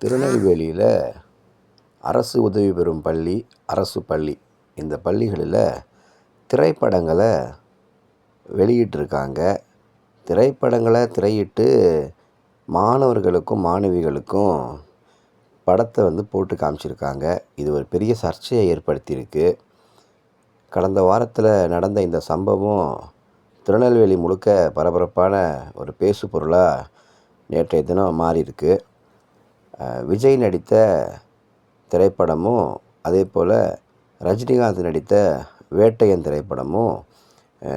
திருநெல்வேலியில் அரசு உதவி பெறும் பள்ளி அரசு பள்ளி. இந்த பள்ளிகளில் திரைப்படங்களை வெளியிட்டிருக்காங்க. திரைப்படங்களை திரையிட்டு மாணவர்களுக்கும் மாணவிகளுக்கும் படத்தை வந்து போட்டு காமிச்சிருக்காங்க. இது ஒரு பெரிய சர்ச்சையை ஏற்படுத்தியிருக்கு. கடந்த வாரத்தில் நடந்த இந்த சம்பவம் திருநெல்வேலி முழுக்க பரபரப்பான ஒரு பேசு பொருளாக நேற்றைய தினம் மாறியிருக்கு. விஜய் நடித்த திரைப்படமும் அதே போல் ரஜினிகாந்த் நடித்த வேட்டையன் திரைப்படமும்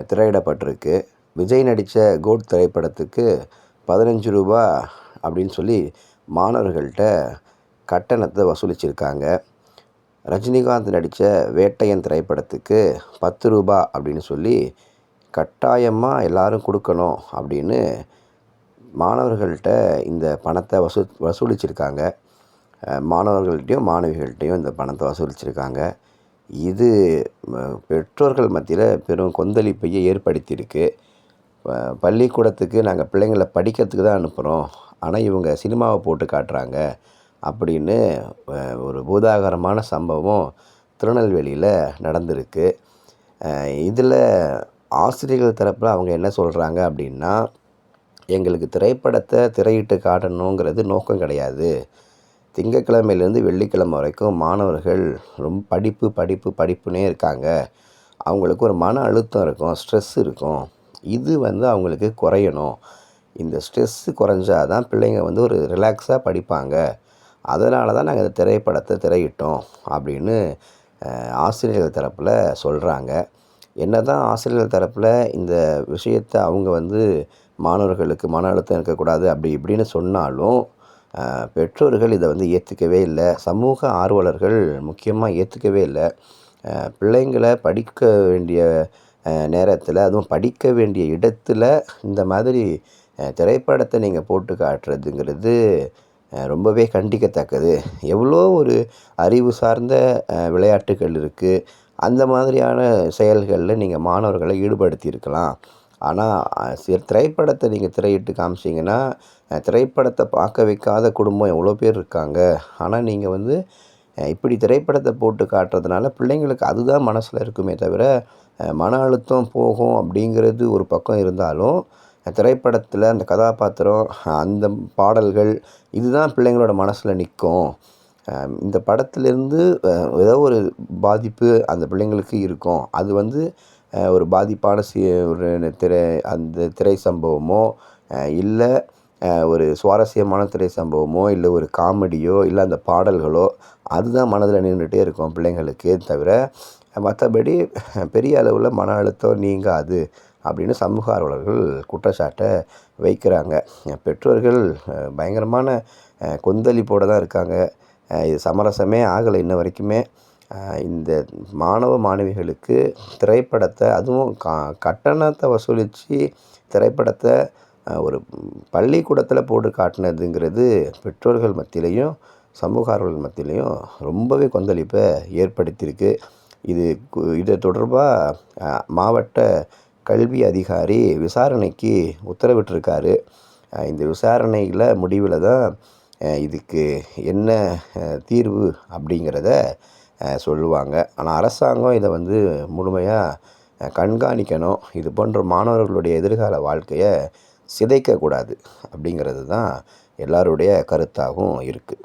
திரையிடப்பட்டிருக்கு. விஜய் நடித்த கோட் திரைப்படத்துக்கு பதினஞ்சு ரூபா அப்படின்னு சொல்லி மாணவர்கள்ட்ட கட்டணத்தை வசூலிச்சிருக்காங்க. ரஜினிகாந்த் நடித்த வேட்டையன் திரைப்படத்துக்கு பத்து ரூபா அப்படின்னு சொல்லி கட்டாயமாக எல்லோரும் கொடுக்கணும் அப்படின்னு மாணவர்கள்ட்ட இந்த பணத்தை வசூ வசூலிச்சிருக்காங்க. மாணவர்கள்ட்டையும் மாணவிகள்கிட்டையும் இந்த பணத்தை வசூலிச்சிருக்காங்க. இது பெற்றோர்கள் மத்தியில் பெரும் கொந்தளிப்பையை ஏற்படுத்தியிருக்கு. பள்ளிக்கூடத்துக்கு நாங்கள் பிள்ளைங்கள படிக்கிறதுக்கு தான் அனுப்புகிறோம் ஆனால் இவங்க சினிமாவை போட்டு காட்டுறாங்க அப்படின்னு ஒரு பூதாகரமான சம்பவம் திருநெல்வேலியில் நடந்திருக்கு. இதில் ஆசிரியர்கள் தரப்பில் அவங்க என்ன சொல்கிறாங்க அப்படின்னா எங்களுக்கு திரைப்படத்தை திரையிட்டு காட்டணுங்கிறது நோக்கம் கிடையாது. திங்கக்கிழமையிலேருந்து வெள்ளிக்கிழமை வரைக்கும் மாணவர்கள் ரொம்ப படிப்பு படிப்பு படிப்புனே இருக்காங்க. அவங்களுக்கு ஒரு மன அழுத்தம் இருக்கும் ஸ்ட்ரெஸ் இருக்கும். இது வந்து அவங்களுக்கு குறையணும். இந்த ஸ்ட்ரெஸ்ஸு குறைஞ்சால் தான் பிள்ளைங்க வந்து ஒரு ரிலாக்ஸாக படிப்பாங்க. அதனால தான் நாங்கள் இந்த திரைப்படத்தை திரையிட்டோம் அப்படின்னு ஆசிரியர்கள் தரப்பில் சொல்கிறாங்க என்ன தான் ஆசிரியர்கள் தரப்பில் இந்த விஷயத்தை அவங்க வந்து மாணவர்களுக்கு மன அழுத்தம் இருக்கக்கூடாது அப்படி இப்படின்னு சொன்னாலும் பெற்றோர்கள் இதை வந்து ஏற்றுக்கவே இல்லை. சமூக ஆர்வலர்கள் முக்கியமாக ஏற்றுக்கவே இல்லை. பிள்ளைங்களை படிக்க வேண்டிய நேரத்தில் அதுவும் படிக்க வேண்டிய இடத்துல இந்த மாதிரி திரைப்படத்தை நீங்கள் போட்டு காட்டுறதுங்கிறது ரொம்பவே கண்டிக்கத்தக்கது. எவ்வளோ ஒரு அறிவு சார்ந்த விளையாட்டுகள் இருக்குது அந்த மாதிரியான செயல்களில் நீங்கள் மாணவர்களை ஈடுபடுத்தியிருக்கலாம். ஆனால் சிறு திரைப்படத்தை நீங்கள் திரையிட்டு காமிச்சிங்கன்னா திரைப்படத்தை பார்க்க வைக்காத குடும்பம் எவ்வளோ பேர் இருக்காங்க. ஆனால் நீங்கள் வந்து இப்படி திரைப்படத்தை போட்டு காட்டுறதுனால பிள்ளைங்களுக்கு அதுதான் மனசில் இருக்குமே தவிர மன அழுத்தம் போகும் அப்படிங்கிறது ஒரு பக்கம் இருந்தாலும் திரைப்படத்தில் அந்த கதாபாத்திரம் அந்த பாடல்கள் இதுதான் பிள்ளைங்களோட மனசில் நிற்கும் இந்த படத்துலேருந்து ஏதோ ஒரு பாதிப்பு அந்த பிள்ளைங்களுக்கு இருக்கும். அது வந்து ஒரு பாதிப்பான சி ஒரு திரை அந்த திரை சம்பவமோ இல்லை ஒரு சுவாரஸ்யமான திரை சம்பவமோ இல்லை ஒரு காமெடியோ இல்லை அந்த பாடல்களோ அதுதான் மனதில் நின்றுட்டே இருக்கும் பிள்ளைங்களுக்கு. தவிர மற்றபடி பெரிய அளவில் மன அழுத்தம் நீங்காது அப்படின்னு சமூக ஆர்வலர்கள் குற்றச்சாட்டை வைக்கிறாங்க. பெற்றோர்கள் பயங்கரமான கொந்தளிப்போடு தான் இருக்காங்க. இது சமரசமே ஆகலை இன்ன வரைக்குமே. இந்த மாணவ மாணவிகளுக்கு திரைப்படத்தை அதுவும் கா கட்டணத்தை வசூலித்து திரைப்படத்தை ஒரு பள்ளிக்கூடத்தில் போட்டு காட்டினதுங்கிறது பெற்றோர்கள் மத்தியிலையும் சமூக ஆர்வலர்கள் மத்தியிலையும் ரொம்பவே கொந்தளிப்பை ஏற்படுத்தியிருக்கு. இது இது தொடர்பாக மாவட்ட கல்வி அதிகாரி விசாரணைக்கு உத்தரவிட்டிருக்காரு. இந்த விசாரணையில் முடிவில் தான் இதுக்கு என்ன தீர்வு அப்படிங்கிறத சொல்லுவாங்க. ஆனால் அரசாங்கம் இதை வந்து முழுமையாக கண்காணிக்கணும். இது போன்ற மாணவர்களுடைய எதிர்கால வாழ்க்கையை சிதைக்கக்கூடாது அப்படிங்கிறது தான் எல்லாருடைய கருத்தாகவும் இருக்குது